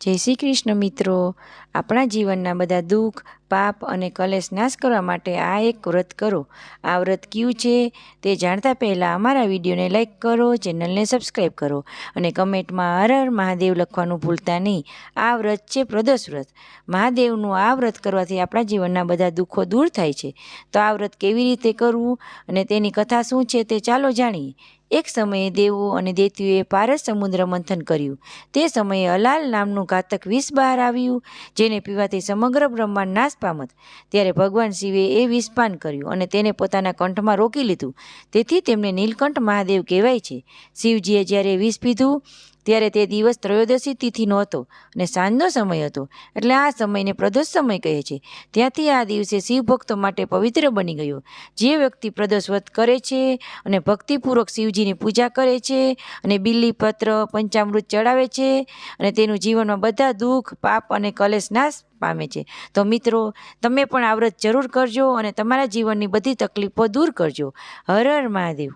જય શ્રી કૃષ્ણ મિત્રો. આપણા જીવનના બધા દુઃખ, પાપ અને કલેશ નાશ કરવા માટે આ એક વ્રત કરો. આ વ્રત કયું છે તે જાણતા પહેલાં અમારા વિડીયોને લાઇક કરો, ચેનલને સબસ્ક્રાઈબ કરો અને કમેન્ટમાં હર હર મહાદેવ લખવાનું ભૂલતા નહીં. આ વ્રત છે પ્રદોષ વ્રત. મહાદેવનું આ વ્રત કરવાથી આપણા જીવનના બધા દુઃખો દૂર થાય છે. તો આ વ્રત કેવી રીતે કરવું અને તેની કથા શું છે તે ચાલો જાણીએ. એક સમયે દેવો અને દેતીઓએ પારસ સમુદ્ર મંથન કર્યું. તે સમયે અલાલ નામનું ઘાતક વિષ બહાર આવ્યું, જેને પીવાથી સમગ્ર બ્રહ્માંડ નાશ પામત. ત્યારે ભગવાન શિવે એ વિષપાન કર્યું અને તેને પોતાના કંઠમાં રોકી લીધું. તેથી તેમને નીલકંઠ મહાદેવ કહેવાય છે. શિવજીએ જ્યારે વિષ પીધું, ત્યારે તે દિવસ ત્રયોદશી તિથિનો હતો અને સાંજનો સમય હતો. એટલે આ સમયને પ્રદોષ સમય કહે છે. ત્યાંથી આ દિવસે શિવ ભક્તો માટે પવિત્ર બની ગયો. જે વ્યક્તિ પ્રદોષ વ્રત કરે છે અને ભક્તિપૂર્વક શિવજીની પૂજા કરે છે અને બિલ્લીપત્ર પંચામૃત ચડાવે છે અને તેનું જીવનમાં બધા દુઃખ, પાપ અને કલેશ નાશ પામે છે. તો મિત્રો, તમે પણ આ વ્રત જરૂર કરજો અને તમારા જીવનની બધી તકલીફો દૂર કરજો. હર હર મહાદેવ.